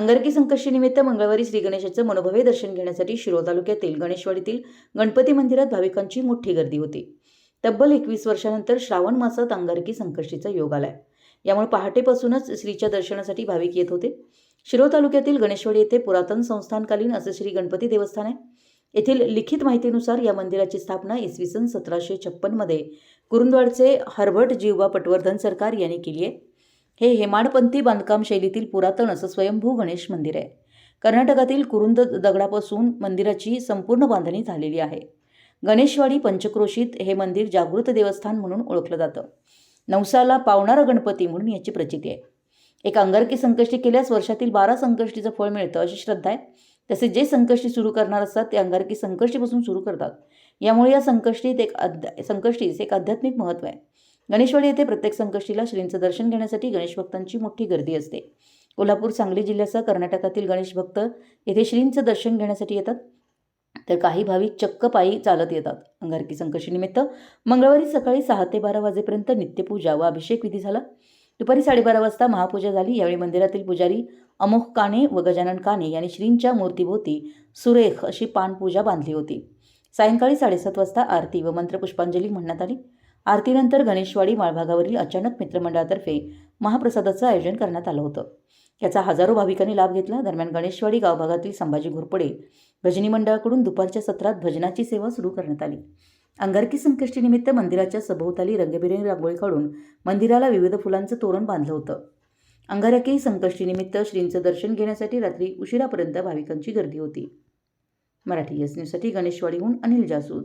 अंगारकी संकष्टीनिमित्त मंगळवारी श्री गणेशाचं मनोभवे दर्शन घेण्यासाठी शिरोळ तालुक्यातील गणेशवाडीतील गणपती मंदिरात भाविकांची मोठी गर्दी होती. तब्बल एकवीस वर्षानंतर श्रावण मासात अंगारकी संकष्टीचा योग आलाय. यामुळे पहाटेपासूनच श्रीच्या दर्शनासाठी भाविक येत होते. शिरोळ तालुक्यातील गणेशवाडी येथे पुरातन संस्थानकालीन असं श्री गणपती देवस्थान आहे. येथील लिखित माहितीनुसार या मंदिराची स्थापना इसवी सन सतराशे छप्पनमध्ये कुरुंदवाडचे हर्बर्ट जीवबा पटवर्धन सरकार यांनी केली आहे. हे हेमाडपंथी बांधकाम शैलीतील पुरातन असं स्वयंभू गणेश मंदिर आहे. कर्नाटकातील कुरुंद दगडापासून मंदिराची संपूर्ण बांधणी झालेली आहे. गणेशवाडी पंचक्रोशीत हे मंदिर जागृत देवस्थान म्हणून ओळखलं जातं. नवसाला पावणारा गणपती म्हणून याची प्रचिती आहे. एक अंगारकी संकष्टी केल्यास वर्षातील बारा संकष्टीचं फळ मिळतं अशी श्रद्धा आहे. तसे जे संकष्टी सुरू करणार असतात ते अंगारकी संकष्टीपासून सुरू करतात. यामुळे या संकष्टीत एक अध्या संकष्टीस एक आध्यात्मिक महत्त्व आहे. गणेशवाडी येथे प्रत्येक संकष्टीला श्रींचं दर्शन घेण्यासाठी गणेश भक्तांची मोठी गर्दी असते. कोल्हापूर सांगली जिल्ह्यासह कर्नाटकातील गणेश भक्त येथे श्रींचं दर्शन घेण्यासाठी येतात. तर काही भाविक चक्क पायी चालत येतात. अंगारकी संकष्टीनिमित्त मंगळवारी सकाळी सहा ते बारा वाजेपर्यंत नित्यपूजा व अभिषेक विधी झाला. दुपारी साडेबारा वाजता महापूजा झाली. यावेळी मंदिरातील पुजारी अमोख काणे व गजानन काणे यांनी श्रींच्या मूर्तीभोवती सुरेख अशी पानपूजा बांधली होती. सायंकाळी साडेसात वाजता आरती व मंत्रपुष्पांजली म्हणण्यात आली. आरतीनंतर गणेशवाडी माळभागावरील अचानक मित्रमंडळातर्फे महाप्रसादाचं आयोजन करण्यात आलं होतं. याचा हजारो भाविकांनी लाभ घेतला. दरम्यान गणेशवाडी गावभागातील संभाजी घोरपडे भजनी मंडळाकडून दुपारच्या सत्रात भजनाची सेवा सुरू करण्यात आली. अंगारकी संकष्टीनिमित्त मंदिराच्या सभोवताली रंगबिरंगी रांगोळी काढून मंदिराला विविध फुलांचं तोरण बांधलं होतं. अंगारकी संकष्टीनिमित्त श्रींचं दर्शन घेण्यासाठी रात्री उशिरापर्यंत भाविकांची गर्दी होती. मराठी एस न्यूजसाठी गणेशवाडीहून अनिल जासूद.